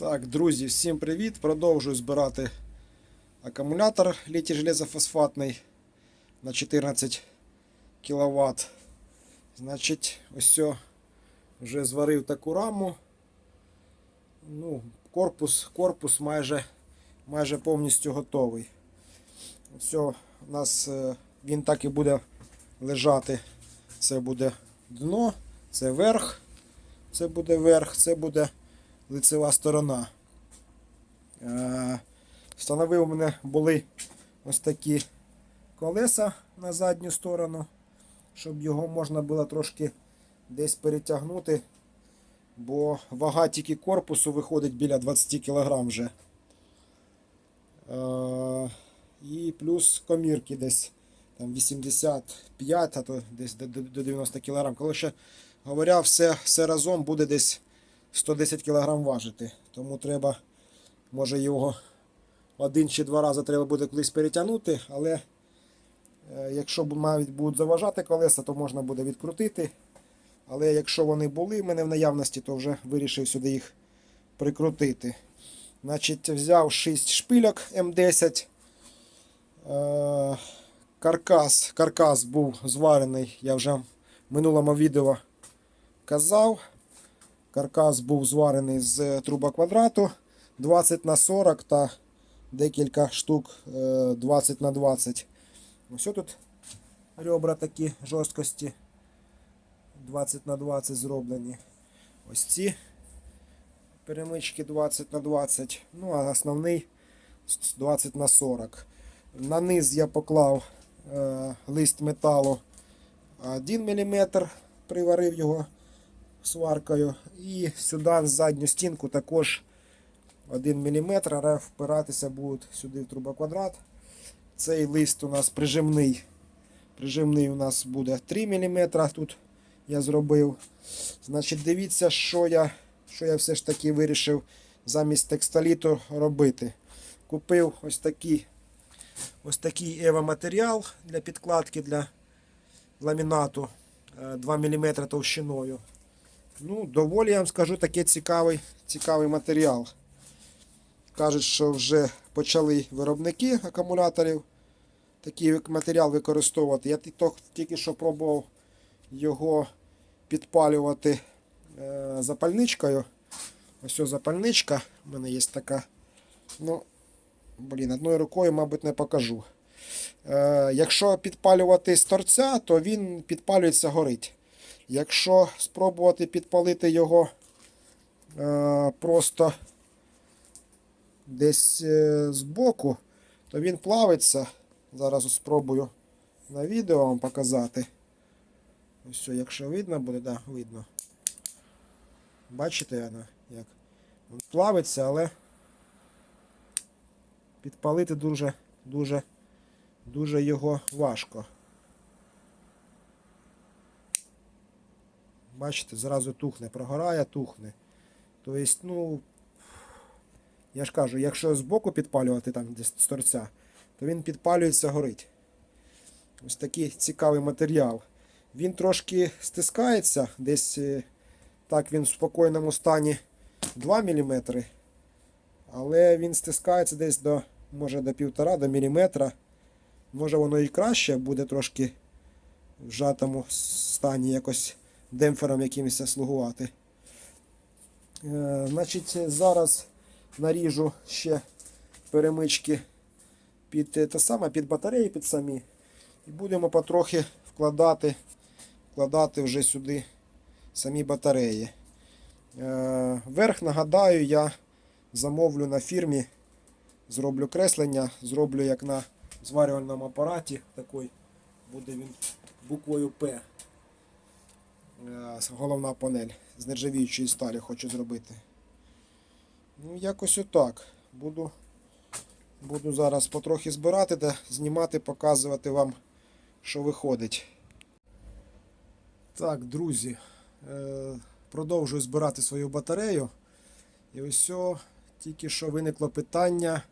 Так, друзі, всім привіт! Продовжую збирати акумулятор літій железофосфатний на 14 кВт. Значить, ось вже зварив таку раму. Ну, корпус, корпус майже, майже повністю готовий. Все, у нас е, він так і буде лежати. Це буде дно, це верх, це буде верх, це буде лицева сторона. Е, Встановив у мене були ось такі колеса на задню сторону, щоб його можна було трошки десь перетягнути, бо вага тільки корпусу виходить біля 20 кг вже. Е, І плюс комірки десь там 85, а то десь до- до до 90 кг. Коротше говоря, все, все разом буде десь 110 кг важити. Тому треба, може його один чи два рази треба буде колись перетягнути, але е, якщо навіть будуть заважати колеса, то можна буде відкрутити. Але якщо вони були в мене в наявності, то вже вирішив сюди їх прикрутити. Значить, взяв 6 шпильок М10. Е, Каркас, каркас був зварений, я вже в минулому відео казав. Каркас був зварений з трубоквадрату 20 на 40 та декілька штук е, 20 на 20. Ось тут ребра такі жорсткості 20 на 20 зроблені. Ось ці перемички 20 на 20. Ну а основний 20 на 40. На низ я поклав е, лист металу 1 мм, приварив його сваркою. І сюди в задню стінку також 1 мм, впиратися будуть сюди в трубоквадрат. Цей лист у нас прижимний. Прижимний у нас буде 3 мм. Тут я зробив. Значить, дивіться, що я, що я все ж таки вирішив замість текстоліту робити. Купив ось такий ось такий Ева матеріал для підкладки для ламінату е, 2 мм товщиною. Ну, доволі я вам скажу такий цікавий, цікавий матеріал. Кажуть, що вже почали виробники акумуляторів такий матеріал використовувати. Я тільки що пробував його підпалювати е, запальничкою. Ось ось запальничка. У мене є така. Ну, блін, одною рукою, мабуть, не покажу. Е, якщо підпалювати з торця, то він підпалюється горить. Якщо спробувати підпалити його е, просто десь е, збоку, то він плавиться. Зараз спробую на відео вам показати. Ось, що, якщо видно буде, да, видно. Бачите, воно, як він плавиться, але підпалити дуже, дуже, дуже його важко. Бачите, зразу тухне, прогорає, тухне. Тобто, ну, я ж кажу, якщо збоку підпалювати там десь з торця, то він підпалюється, горить. Ось такий цікавий матеріал. Він трошки стискається, десь е, так він в спокійному стані 2 мм. Але він стискається десь до, може до 1,5 до міліметра. Може воно і краще буде трошки в жатому стані якось демпфером якимось слугувати. Е, значить, зараз наріжу ще перемички під е, те саме, під батареї під самі. І будемо потрохи вкладати, вкладати вже сюди самі батареї. Е, верх, нагадаю, я замовлю на фірмі, зроблю креслення, зроблю як на зварювальному апараті. Такий буде він буквою П. Е, головна панель з нержавіючої сталі хочу зробити. Ну, якось отак. Буду, буду зараз потрохи збирати та знімати, показувати вам, що виходить. Так, друзі, е, продовжую збирати свою батарею. І ось тільки що виникло питання,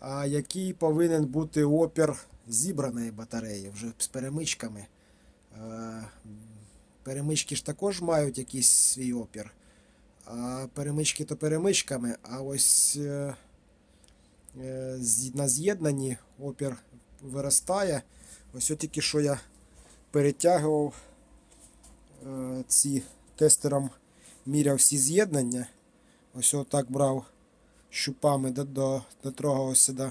а який повинен бути опір зібраної батареї вже з перемичками. Перемички ж також мають якийсь свій опір. А перемички то перемичками, а ось е, е, на з'єднанні опір виростає. Ось от тільки що я перетягував е, ці тестером міряв всі з'єднання. Ось отак брав щупами до, до, дотрогався до,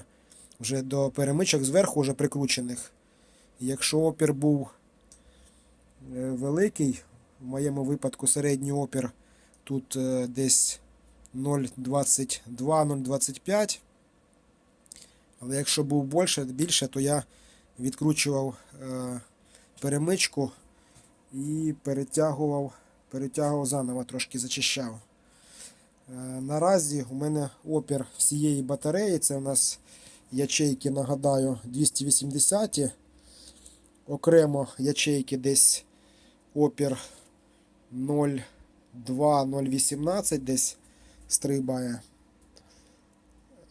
вже до перемичок зверху вже прикручених. І Якщо опір був великий, в моєму випадку середній опір тут е, десь 0,22-0,25. Але якщо був більше, більше, то я відкручував е, перемичку і перетягував, перетягував заново, трошки зачищав. Е, Наразі у мене опір всієї батареї. Це у нас ячейки, нагадаю, 280. Окремо ячейки десь опір 0,2-0,18 десь стрибає.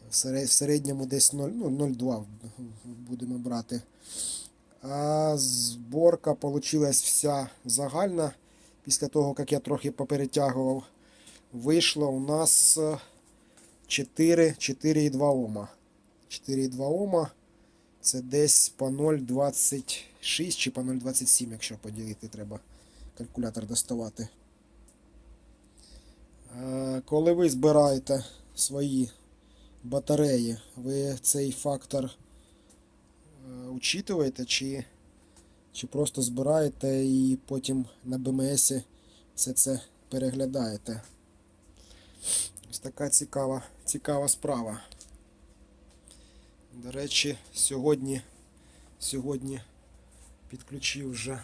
В середньому десь 0, ну, 0,2 будемо брати. А зборка вийшла вся загальна. Після того, як я трохи поперетягував, вийшло у нас е, 4, 4,2 Ома. 4,2 Ома. Це десь по 0,26 чи по 0,27, якщо поділити, треба калькулятор доставати. Е, Коли ви збираєте свої батареї, ви цей фактор е, учитуєте, чи, чи просто збираєте і потім на БМС все це переглядаєте. Ось така цікава, цікава справа. До речі, сьогодні, сьогодні підключив вже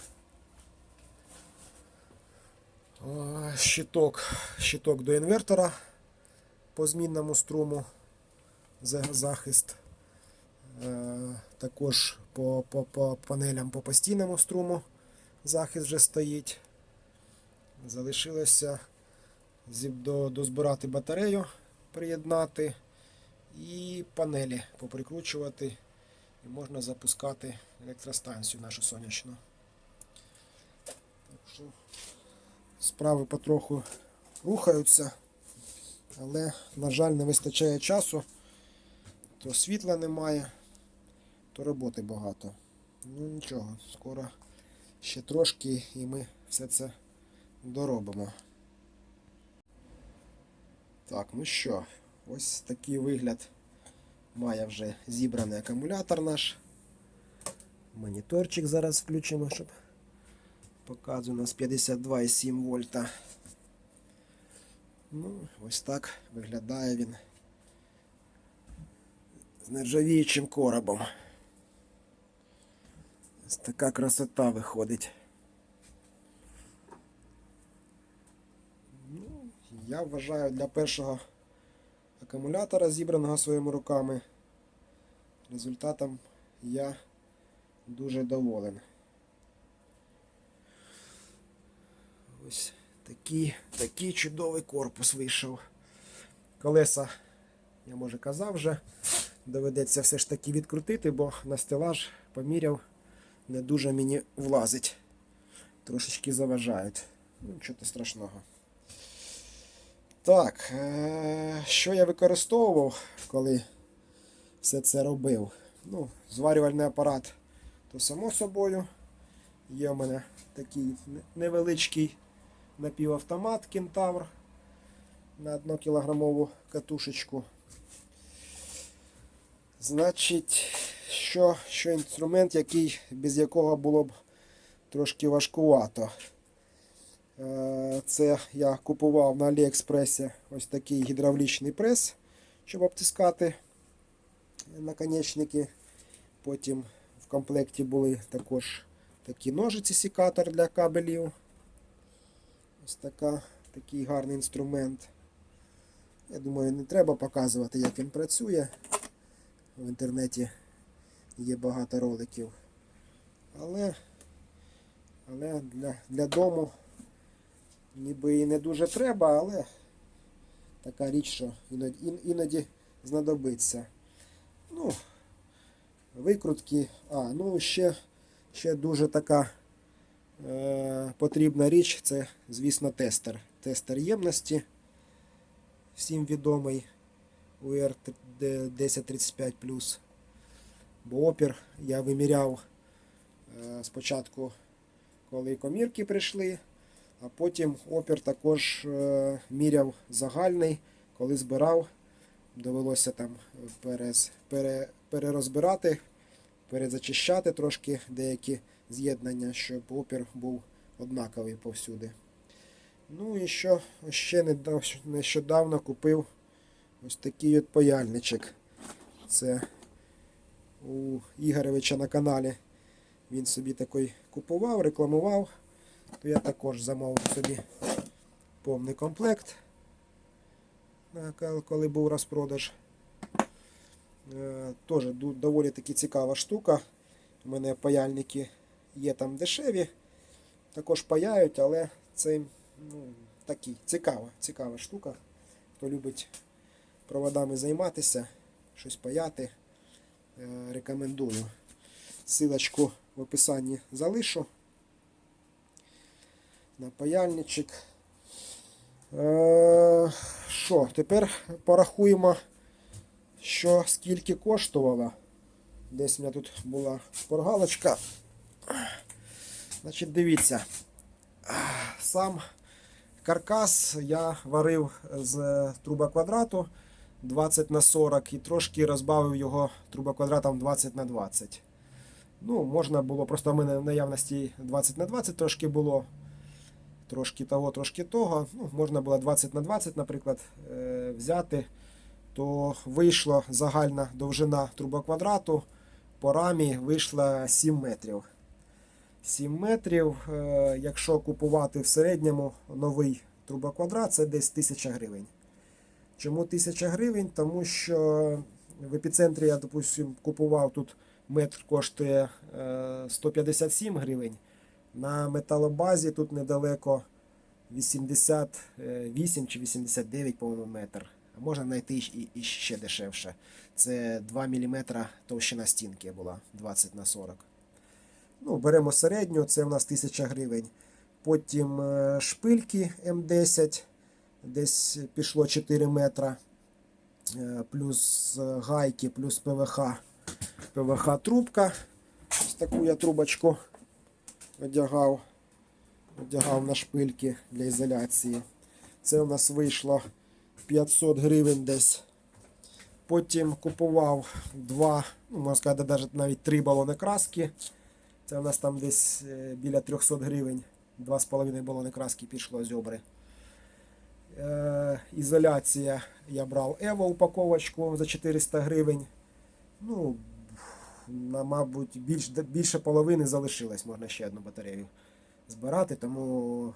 щиток, щиток до інвертора по змінному струму за- захист. Е, Також по, по, по панелям по постійному струму захист вже стоїть. Залишилося до, дозбирати батарею, приєднати і панелі поприкручувати. І можна запускати електростанцію нашу сонячну. Так що справи потроху рухаються, але, на жаль, не вистачає часу. То світла немає, то роботи багато. Ну нічого, скоро ще трошки і ми все це доробимо. Так, ну що, ось такий вигляд має вже зібраний акумулятор наш. Моніторчик зараз включимо, щоб показує у нас 52,7 вольта. Ну, ось так виглядає він з нержавіючим коробом. Ось така красота виходить. Ну, я вважаю для першого акумулятора, зібраного своїми руками, результатом я дуже доволен. Ось такий, такий чудовий корпус вийшов. Колеса, я може казав вже, доведеться все ж таки відкрутити, бо на стелаж поміряв, не дуже мені влазить. Трошечки заважають. Ну, нічого страшного. Так, е- що я використовував, коли все це робив? Ну, зварювальний апарат, то само собою. Є у мене такий невеличкий напівавтомат Кентавр на 1 кілограмову катушечку. Значить, що, що інструмент, який, без якого було б трошки важкувато. Е, Це я купував на Аліекспресі ось такий гідравлічний прес, щоб обтискати наконечники. Потім в комплекті були також такі ножиці секатор для кабелів. Ось така, такий гарний інструмент. Я думаю, не треба показувати, як він працює. В інтернеті є багато роликів. Але, але для, для дому ніби і не дуже треба, але така річ, що іноді, іноді знадобиться. Ну, викрутки. А, ну ще, ще дуже така потрібна річ, це, звісно, тестер. Тестер ємності. всім відомий УР 1035 Бо опір я виміряв е, спочатку, коли комірки прийшли, а потім опір також е, міряв загальний, коли збирав. Довелося там перез, пере, перерозбирати, перезачищати трошки деякі з'єднання, щоб опір був однаковий повсюди. Ну і що ще нещодавно купив ось такий от паяльничок. Це у Ігоревича на каналі. Він собі такий купував, рекламував. То я також замовив собі повний комплект, коли був розпродаж. Е, Теж доволі таки цікава штука. У мене паяльники є там дешеві, також паяють, але це ну, такий цікава, цікава штука. Хто любить проводами займатися, щось паяти, е, рекомендую. Силочку в описанні залишу на паяльничок. Е, Що, тепер порахуємо, що скільки коштувало. Десь у мене тут була шпоргалочка. Значить, дивіться. Сам каркас я варив з трубоквадрату 20 на 40 і трошки розбавив його трубоквадратом 20 на 20. Ну, можна було, просто в мене в наявності 20 на 20 трошки було. Трошки того, трошки того. Ну, можна було 20 на 20, наприклад, е, взяти. То вийшла загальна довжина трубоквадрату по рамі вийшла 7 метрів. 7 метрів. е, Якщо купувати в середньому новий трубоквадрат, це десь 1000 гривень. Чому 1000 гривень? Тому що в епіцентрі я, допустим, купував тут метр коштує е, 157 гривень. На металобазі тут недалеко 88 чи 89, по-моєму, метр. А можна знайти і ще дешевше. Це 2 мм товщина стінки була 20 на 40. Ну, беремо середню, це у нас 1000 гривень. Потім е, шпильки М10, десь пішло 4 метра. Е, Плюс е, гайки, плюс ПВХ. ПВХ трубка. Ось таку я трубочку одягав. Одягав на шпильки для ізоляції. Це у нас вийшло 500 гривень десь. Потім купував два, ну, можна сказати, навіть три балони краски. Це у нас там десь е, біля 300 гривень. 2,5 балони краски пішло з обри. Е, ізоляція я брав Evo упаковочку за 400 гривень. Ну, на, мабуть, більш, більше половини залишилось, можна ще одну батарею збирати, тому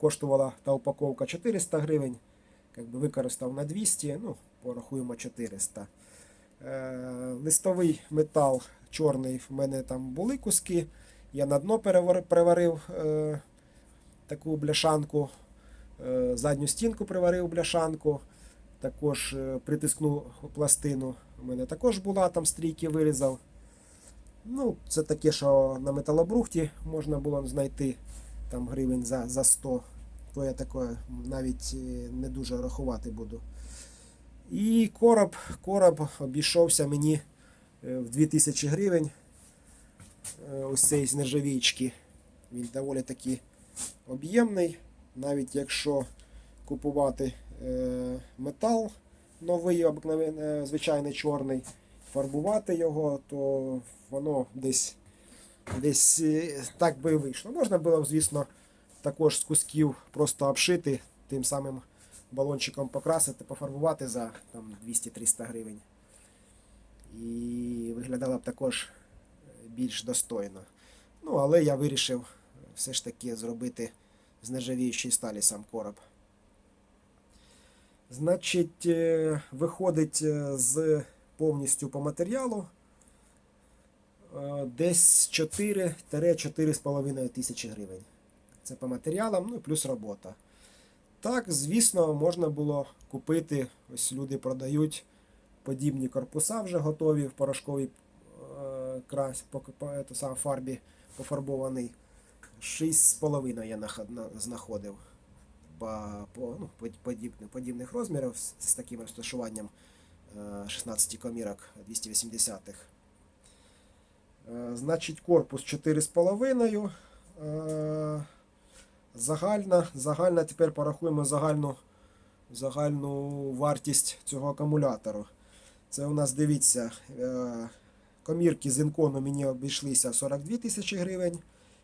коштувала та упаковка 400 гривень. Якби використав на 200, ну, порахуємо 400. Е, листовий метал чорний, в мене там були куски. Я на дно приварив е, таку бляшанку, е, задню стінку приварив бляшанку, також е, притискну пластину. У мене також була, там стрійки вирізав. Ну, це таке, що на металобрухті можна було знайти там гривень за, за 100. То я таке навіть е, не дуже рахувати буду. І короб, короб обійшовся мені в 2000 гривень. Е, Ось цей з нержавійки. Він доволі таки об'ємний. Навіть якщо купувати е, метал новий, е, звичайний чорний, фарбувати його, то воно десь, десь е, так би і вийшло. Можна було, звісно, також з кусків просто обшити, тим самим балончиком покрасити, пофарбувати за там, 200-300 гривень. І виглядало б також більш достойно. Ну, але я вирішив все ж таки зробити з нержавіючої сталі сам короб. Значить, е, виходить е, з повністю по матеріалу е, десь 4-4,5 тисячі гривень. Це по матеріалам, ну і плюс робота. Так, звісно, можна було купити, ось люди продають подібні корпуса вже готові в порошковій е, крас, по, по, сам, фарбі пофарбований. 6,5 я наход- на- знаходив. по, по, ну, под- подібних, подібних розмірів з, з таким розташуванням е, 16 комірок 280-х. Е, Значить, корпус 4,5. Е, Загальна, загальна, тепер порахуємо загальну, загальну вартість цього акумулятору. Це у нас, дивіться, е, комірки з інкону мені обійшлися 42 тисячі гривень.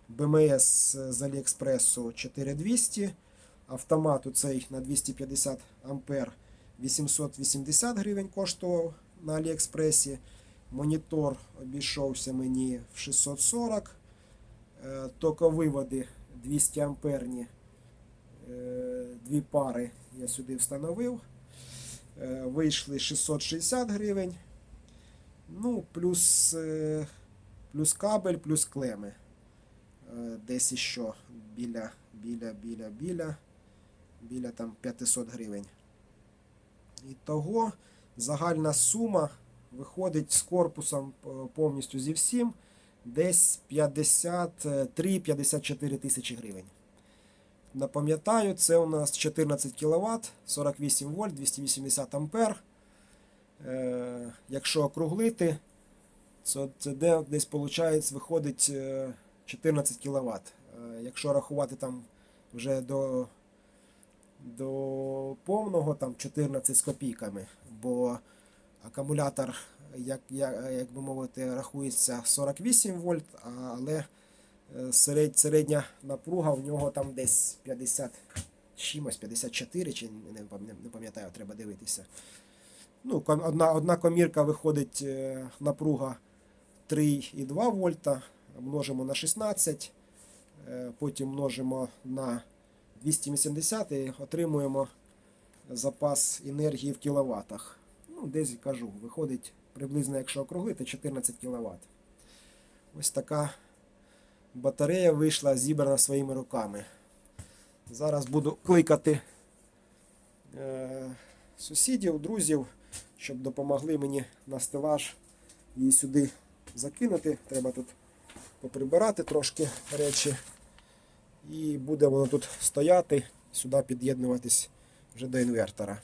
БМС з Аліекспресу 4200. Автомат у цей на 250 ампер 880 гривень коштував на Аліекспресі. Монітор обійшовся мені в 640. Е, Токовиводи 200 амперні. е, Дві пари я сюди встановив. Е, Вийшли 660 гривень. Ну, плюс, е, плюс кабель, плюс клеми. Е, Десь іще біля, біля, біля, біля, біля там 500 гривень. І того загальна сума виходить з корпусом повністю зі всім десь 53-54 тисячі гривень. Напам'ятаю, це у нас 14 кВт, 48 вольт, 280 ампер. Е, якщо округлити, це, це де, десь виходить, виходить е, 14 кВт. Якщо рахувати там вже до, до повного, там 14 з копійками, бо акумулятор, як, як, як би мовити, рахується 48 вольт, але середня напруга в нього там десь 50 чимось, 54, чи не, пам- не пам'ятаю, треба дивитися. Ну, одна, одна комірка виходить е, напруга 3,2 вольта, множимо на 16, е, потім множимо на 280 і отримуємо запас енергії в кіловатах. Ну, десь кажу, виходить приблизно, якщо округлити, 14 кВт. Ось така батарея вийшла зібрана своїми руками. Зараз буду кликати е, сусідів, друзів, щоб допомогли мені на стелаж її сюди закинути. Треба тут поприбирати трошки речі. І буде воно тут стояти, сюди під'єднуватись вже до інвертора.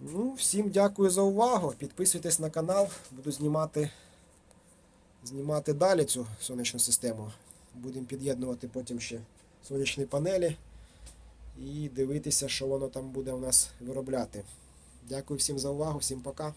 Ну, всім дякую за увагу. Підписуйтесь на канал, буду знімати, знімати далі цю сонячну систему. Будемо під'єднувати потім ще сонячні панелі і дивитися, що воно там буде у нас виробляти. Дякую всім за увагу, всім пока.